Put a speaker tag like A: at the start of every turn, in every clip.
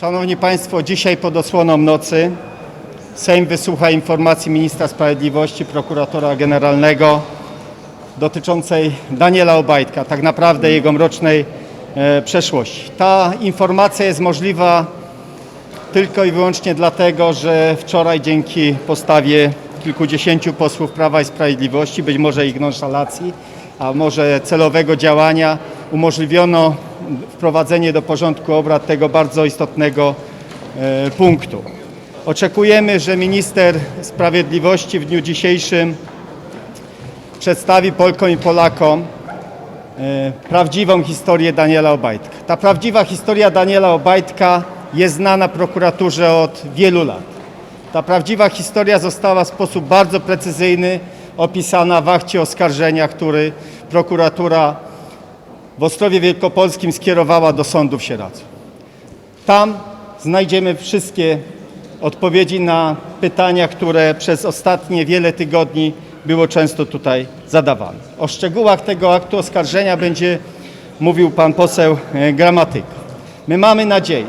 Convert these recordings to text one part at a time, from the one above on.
A: Szanowni Państwo, dzisiaj pod osłoną nocy Sejm wysłucha informacji ministra sprawiedliwości, prokuratora generalnego dotyczącej Daniela Obajtka, tak naprawdę jego mrocznej e, przeszłości. Ta informacja jest możliwa tylko i wyłącznie dlatego, że wczoraj dzięki postawie kilkudziesięciu posłów Prawa i Sprawiedliwości, być może ich nonszalacji, a może celowego działania, umożliwiono wprowadzenie do porządku obrad tego bardzo istotnego e, punktu. Oczekujemy, że minister sprawiedliwości w dniu dzisiejszym przedstawi Polkom i Polakom e, prawdziwą historię Daniela Obajtka. Ta prawdziwa historia Daniela Obajtka jest znana prokuraturze od wielu lat. Ta prawdziwa historia została w sposób bardzo precyzyjny opisana w akcie oskarżenia, który prokuratura w Ostrowie Wielkopolskim skierowała do sądu w Sieradzu. Tam znajdziemy wszystkie odpowiedzi na pytania, które przez ostatnie wiele tygodni było często tutaj zadawane. O szczegółach tego aktu oskarżenia będzie mówił pan poseł e, Gramatyka. My mamy nadzieję,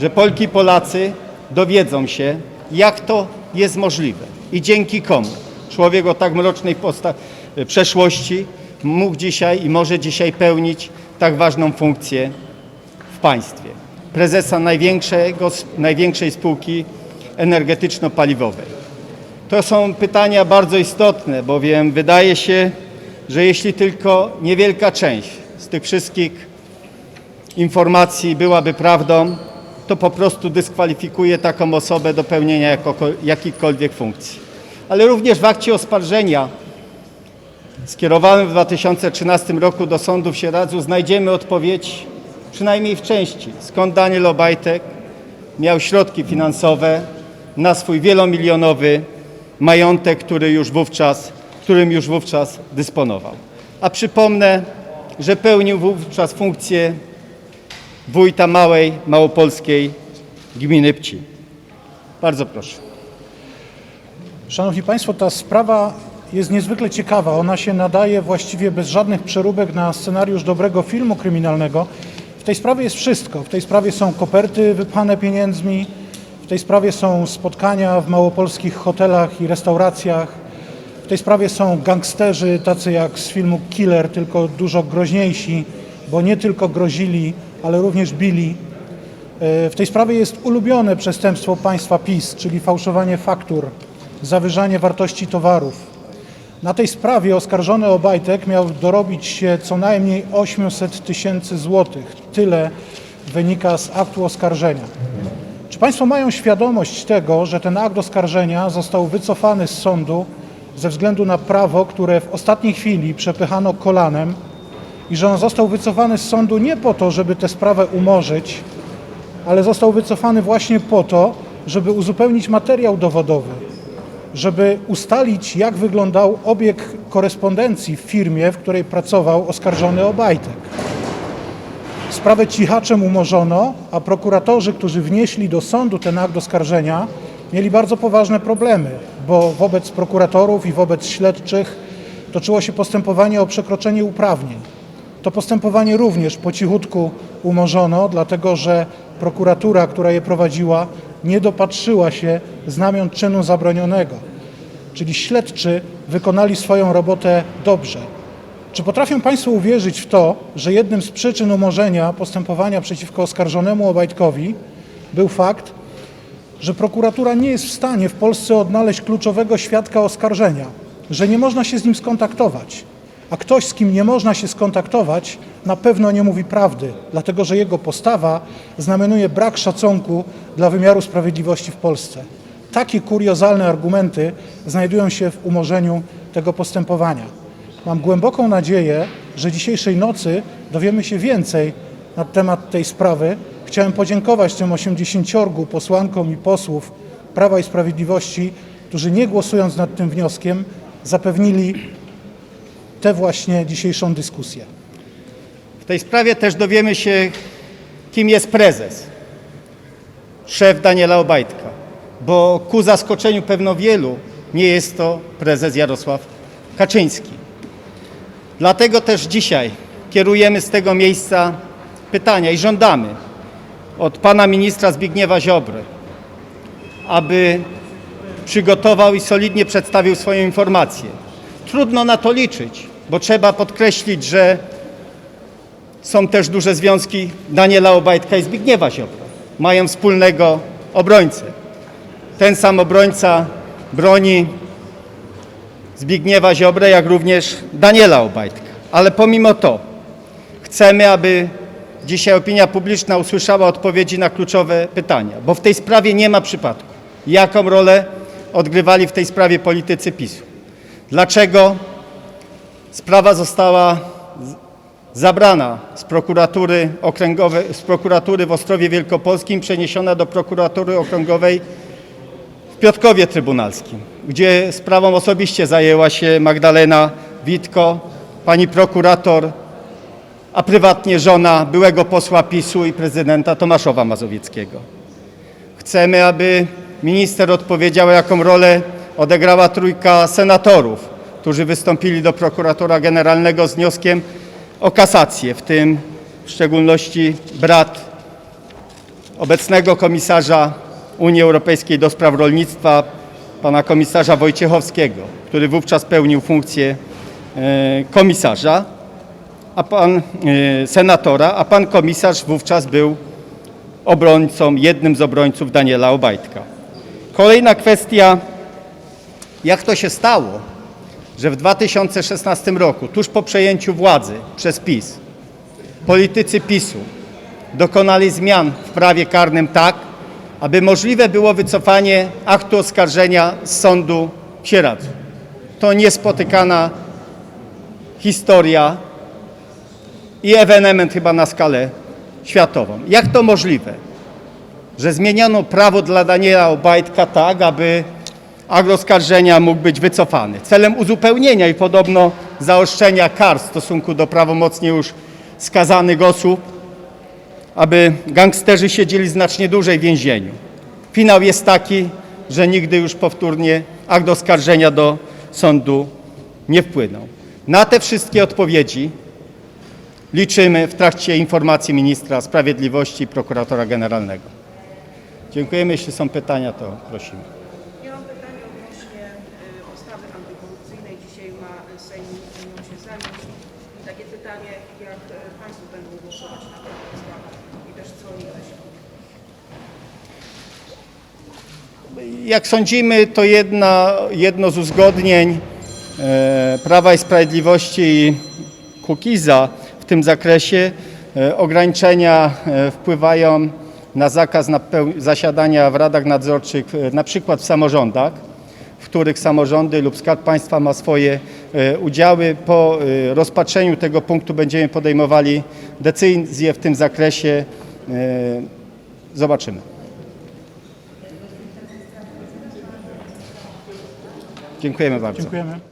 A: że Polki i Polacy dowiedzą się, jak to jest możliwe i dzięki komu człowiek o tak mrocznej posta- przeszłości mógł dzisiaj i może dzisiaj pełnić tak ważną funkcję w państwie. Prezesa największego, największej spółki energetyczno-paliwowej. To są pytania bardzo istotne, bowiem wydaje się, że jeśli tylko niewielka część z tych wszystkich informacji byłaby prawdą, to po prostu dyskwalifikuje taką osobę do pełnienia jakoko- jakichkolwiek funkcji. Ale również w akcie oskarżenia skierowanym w 2013 roku do sądu w Sieradzu znajdziemy odpowiedź, przynajmniej w części, skąd Daniel Obajtek miał środki finansowe na swój wielomilionowy majątek, który już wówczas, którym już wówczas dysponował. A przypomnę, że pełnił wówczas funkcję wójta małej, małopolskiej gminy Pci. Bardzo proszę.
B: Szanowni Państwo, ta sprawa jest niezwykle ciekawa. Ona się nadaje właściwie bez żadnych przeróbek na scenariusz dobrego filmu kryminalnego. W tej sprawie jest wszystko. W tej sprawie są koperty wypchane pieniędzmi, w tej sprawie są spotkania w małopolskich hotelach i restauracjach, w tej sprawie są gangsterzy tacy jak z filmu Killer, tylko dużo groźniejsi, bo nie tylko grozili, ale również bili. E, W tej sprawie jest ulubione przestępstwo państwa PiS, czyli fałszowanie faktur, zawyżanie wartości towarów. Na tej sprawie oskarżony Obajtek miał dorobić się co najmniej 800 tysięcy złotych. Tyle wynika z aktu oskarżenia. Czy Państwo mają świadomość tego, że ten akt oskarżenia został wycofany z sądu ze względu na prawo, które w ostatniej chwili przepychano kolanem i że on został wycofany z sądu nie po to, żeby tę sprawę umorzyć, ale został wycofany właśnie po to, żeby uzupełnić materiał dowodowy, żeby ustalić, jak wyglądał obieg korespondencji w firmie, w której pracował oskarżony Obajtek. Sprawę cichaczem umorzono, a prokuratorzy, którzy wnieśli do sądu ten akt oskarżenia, mieli bardzo poważne problemy, bo wobec prokuratorów i wobec śledczych toczyło się postępowanie o przekroczenie uprawnień. To postępowanie również po cichutku umorzono, dlatego że prokuratura, która je prowadziła, nie dopatrzyła się znamion czynu zabronionego. Czyli śledczy wykonali swoją robotę dobrze. Czy potrafią Państwo uwierzyć w to, że jednym z przyczyn umorzenia postępowania przeciwko oskarżonemu Obajtkowi był fakt, że prokuratura nie jest w stanie w Polsce odnaleźć kluczowego świadka oskarżenia, że nie można się z nim skontaktować. A ktoś, z kim nie można się skontaktować, na pewno nie mówi prawdy, dlatego że jego postawa znamionuje brak szacunku dla wymiaru sprawiedliwości w Polsce. Takie kuriozalne argumenty znajdują się w umorzeniu tego postępowania. Mam głęboką nadzieję, że dzisiejszej nocy dowiemy się więcej na temat tej sprawy. Chciałem podziękować tym 80 posłankom i posłów Prawa i Sprawiedliwości, którzy nie głosując nad tym wnioskiem zapewnili tę właśnie dzisiejszą dyskusję.
A: W tej sprawie też dowiemy się, kim jest prezes, szef Daniela Obajtka, bo ku zaskoczeniu pewno wielu nie jest to prezes Jarosław Kaczyński. Dlatego też dzisiaj kierujemy z tego miejsca pytania i żądamy, od pana ministra Zbigniewa Ziobry, aby przygotował i solidnie przedstawił swoją informację. Trudno na to liczyć, bo trzeba podkreślić, że są też duże związki Daniela Obajtka i Zbigniewa Ziobry. Mają wspólnego obrońcę. Ten sam obrońca broni Zbigniewa Ziobrę, jak również Daniela Obajtka. Ale pomimo to chcemy, aby dzisiaj opinia publiczna usłyszała odpowiedzi na kluczowe pytania, bo w tej sprawie nie ma przypadku. Jaką rolę odgrywali w tej sprawie politycy PiSu? Dlaczego sprawa została zabrana z prokuratury okręgowej, z prokuratury w Ostrowie Wielkopolskim, przeniesiona do prokuratury okręgowej w Piotrkowie Trybunalskim, gdzie sprawą osobiście zajęła się Magdalena Witko, pani prokurator, a prywatnie żona byłego posła PiSu i prezydenta Tomaszowa Mazowieckiego. Chcemy, aby minister odpowiedział, jaką rolę odegrała trójka senatorów, którzy wystąpili do prokuratora generalnego z wnioskiem o kasację, w tym w szczególności brat obecnego komisarza Unii Europejskiej do spraw rolnictwa, pana komisarza Wojciechowskiego, który wówczas pełnił funkcję e, komisarza, a pan e, senatora, a pan komisarz wówczas był obrońcą, jednym z obrońców Daniela Obajtka. Kolejna kwestia, jak to się stało, że w 2016 roku, tuż po przejęciu władzy przez PiS, politycy PiSu dokonali zmian w prawie karnym tak, aby możliwe było wycofanie aktu oskarżenia z sądu w Sieradzu. To niespotykana historia i ewenement chyba na skalę światową. Jak to możliwe, że zmieniono prawo dla Daniela Obajtka tak, aby akt oskarżenia mógł być wycofany celem uzupełnienia i podobno zaostrzenia kar w stosunku do prawomocnie już skazanych osób, aby gangsterzy siedzieli znacznie dłużej w więzieniu. Finał jest taki, że nigdy już powtórnie akt oskarżenia do sądu nie wpłynął. Na te wszystkie odpowiedzi liczymy w trakcie informacji ministra sprawiedliwości i prokuratora generalnego. Dziękujemy. Jeśli są pytania, to prosimy.
C: Się zająć. I takie pytanie, jak y, Państwo będą głosować na tę ustawę i też co oni myślą?
A: Jak sądzimy, to jedna, jedno z uzgodnień e, Prawa i Sprawiedliwości i Kukiza w tym zakresie. E, ograniczenia e, wpływają na zakaz zasiadania w radach nadzorczych, e, na przykład w samorządach, w których samorządy lub Skarb Państwa ma swoje e, udziały. Po e, rozpatrzeniu tego punktu będziemy podejmowali decyzje w tym zakresie. E, Zobaczymy. Dziękujemy bardzo.
B: Dziękujemy.